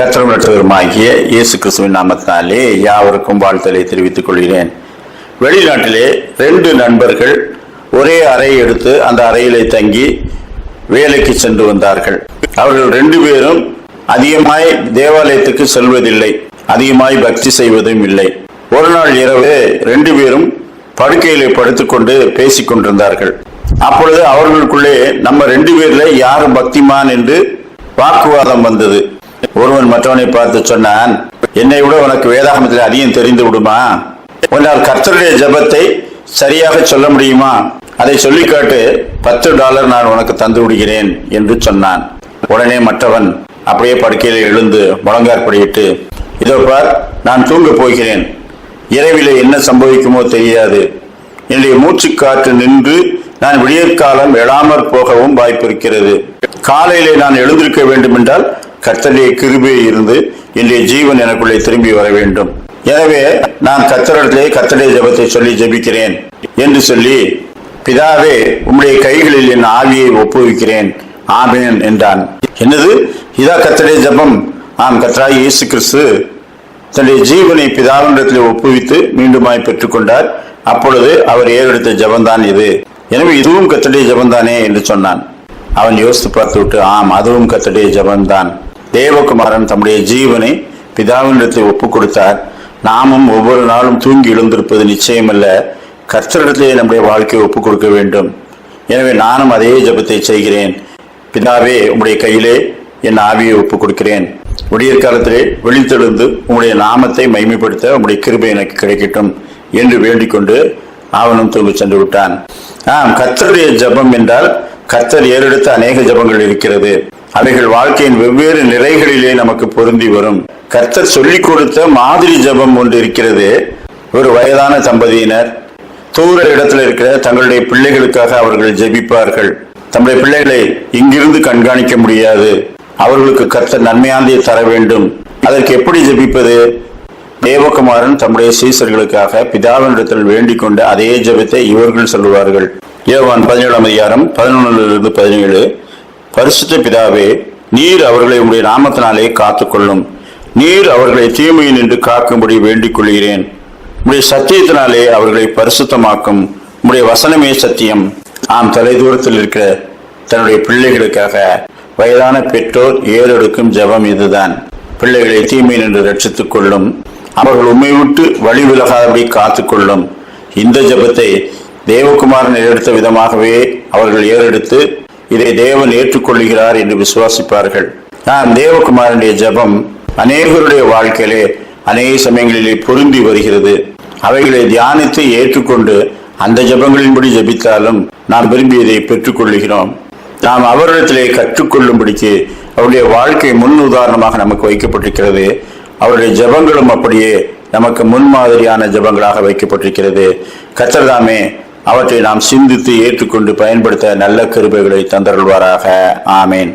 கத்திரமற்றவருமாகிய இயேசு கிறிஸ்துவின் நாமத்தினாலே யாவருக்கும் வாழ்த்தலை தெரிவித்துக் கொள்கிறேன். வெளிநாட்டிலே ரெண்டு நண்பர்கள் ஒரே அறை எடுத்து அந்த அறையிலே தங்கி வேலைக்கு சென்று வந்தார்கள். அவர்கள் ரெண்டு பேரும் அதிகமாய் தேவாலயத்துக்கு செல்வதில்லை. அதிகமாய் பக்தி செய்வதும் இல்லை. ஒரு நாள் இரவு ரெண்டு பேரும் படுக்கையிலே படுத்துக்கொண்டு பேசிக் கொண்டிருந்தார்கள். அப்பொழுது அவர்களுக்குள்ளே நம்ம ரெண்டு பேர்ல யார் பக்திமான் என்று வாக்குவாதம் வந்தது. ஒருவன் மற்றவனை பார்த்து சொன்னான் என்னை விட உனக்கு வேதாகமத்தில் அதிகம் தெரிந்து விடுமா? உன்னால் கர்த்தருடைய ஜெபத்தை சரியாக சொல்ல முடியுமா? அதை சொல்லி காட்டு பத்து டாலர் நான் உனக்கு தந்து விடுகிறேன் என்று சொன்னான். உடனே மற்றவன் அப்படியே படுக்கையில் எழுந்து முழங்காற்படியிட்டு இதோ பார் நான் தூங்க போகிறேன். இரவிலே என்ன சம்பவிக்குமோ தெரியாது. என்னுடைய மூச்சுக்காற்று நின்று நான் விடியற்காலம் எழாமற் போகவும் வாய்ப்பு இருக்கிறது. காலையிலே நான் எழுந்திருக்க வேண்டும் என்றால் கர்த்தருடைய கிருபே இருந்து என்னுடைய ஜீவன் எனக்குள்ளே திரும்பி வர வேண்டும். எனவே நான் கர்த்தரிடத்திலே கர்த்தருடைய ஜெபத்தை சொல்லி ஜெபிக்கிறேன் என்று சொல்லி பிதாவே உம்முடைய கைகளில் என் ஆவியை ஒப்புவிக்கிறேன். ஆமேன் என்றான். என்னது? இதா கத்தடைய ஜெபம். ஆம் கத்தராய் இயேசு கிறிஸ்து தன்னுடைய ஜீவனை பிதாவினிடத்தில் ஒப்புவித்து மீண்டுமாய் பெற்றுக்கொண்டார். அப்பொழுது அவர் ஏறெடுத்த ஜபம்தான் இது. எனவே இதுவும் கத்தடைய ஜபம்தானே என்று சொன்னான். அவன் யோசித்து பார்த்து விட்டு ஆம் அதுவும் கத்தடைய ஜபம்தான். தேவகுமாரன் தம்முடைய ஜீவனை பிதாவினிடத்தில் ஒப்பு கொடுத்தார் நாமும் ஒவ்வொரு நாளும் தூங்கி எழுந்திருப்பது நிச்சயமல்ல. கர்த்தரிடத்திலே நம்முடைய வாழ்க்கையை ஒப்பு கொடுக்க வேண்டும். எனவே நானும் அதே ஜபத்தை செய்கிறேன். பிதாவே உம்முடைய கையிலே என் ஆவியை ஒப்பு கொடுக்கிறேன் விடியற் காலத்திலே வெளித்தெழுந்து உம்முடைய நாமத்தை மைமைப்படுத்த உம்முடைய கிருபை எனக்கு கிடைக்கட்டும் என்று வேண்டிக் கொண்டு அவனும் தூங்கி சென்று விட்டான். ஆம் கர்த்தருடைய ஜெபம் என்றால் கர்த்தர் ஏறெடுத்த அநேக ஜெபங்கள் இருக்கிறது. அவைகள் வாழ்க்கையின் வெவ்வேறு நிறைகளிலே நமக்கு பொருந்தி வரும். கர்த்தர் சொல்லிக் கொடுத்த மாதிரி ஜெபம் ஒன்று இருக்கிறது. ஒரு வயதான தம்பதியினர் தூர இடத்துல இருக்கிற தங்களுடைய பிள்ளைகளுக்காக அவர்கள் ஜெபிப்பார்கள். தம்முடைய பிள்ளைகளை இங்கிருந்து கண்காணிக்க முடியாது. அவர்களுக்கு கர்த்தர் நன்மையாந்தியை தர வேண்டும். அதற்கு எப்படி ஜெபிப்பது? தேவகுமாரன் தம்முடைய சீசர்களுக்காக பிதாவினிடத்தில் வேண்டிக் கொண்ட அதே ஜெபத்தை இவர்கள் சொல்லுவார்கள். ஏவான் பதினேழாம் அதிகாரம் பதினொன்றிலிருந்து பதினேழு. பரிசுத்த பிதாவே நீர் அவர்களை உடைய நாமத்தினாலே காத்துக்கொள்ளும். நீர் அவர்களை தீமையில் நின்று காக்கும்படி வேண்டிக் கொள்கிறேன் உடைய சத்தியத்தினாலே அவர்களை பரிசுத்தமாக்கும். உடைய வசனமே சத்தியம். ஆம் தலை தூரத்தில் இருக்கிற தன்னுடைய பிள்ளைகளுக்காக வயதான பெற்றோர் ஏறெடுக்கும் ஜெபம் இதுதான். பிள்ளைகளை தீமை நின்று ரட்சித்துக் கொள்ளும் அவர்கள் உண்மை விட்டு வழி விலகாதபடி காத்துக்கொள்ளும். இந்த ஜெபத்தை தேவகுமாரன் ஏறெடுத்த விதமாகவே அவர்கள் ஏறெடுத்து இதை தேவன் ஏற்றுக்கொள்கிறார் என்று விசுவாசிப்பார்கள். நான் தேவகுமாரனுடைய ஜெபம் அநேகருடைய வாழ்க்கையிலே அநேக சமயங்களிலே பொருந்தி வருகிறது. அவைகளை தியானித்து ஏற்றுக்கொண்டு அந்த ஜெபங்களின்படி ஜெபித்தாலும் நாம் விரும்பியதை பெற்றுக்கொள்கிறோம் நாம் அவரிடத்திலே கற்றுக்கொள்ளும்படிக்கு அவருடைய வாழ்க்கை முன் உதாரணமாக நமக்கு வைக்கப்பட்டிருக்கிறது. அவருடைய ஜெபங்களும் அப்படியே நமக்கு முன்மாதிரியான ஜெபங்களாக வைக்கப்பட்டிருக்கிறது. கத்தர்தாமே அவற்றை நாம் சிந்தித்து ஏற்றுக்கொண்டு பயன்படுத்த நல்ல கிருபைகளை தந்தருள்வாராக. ஆமேன்.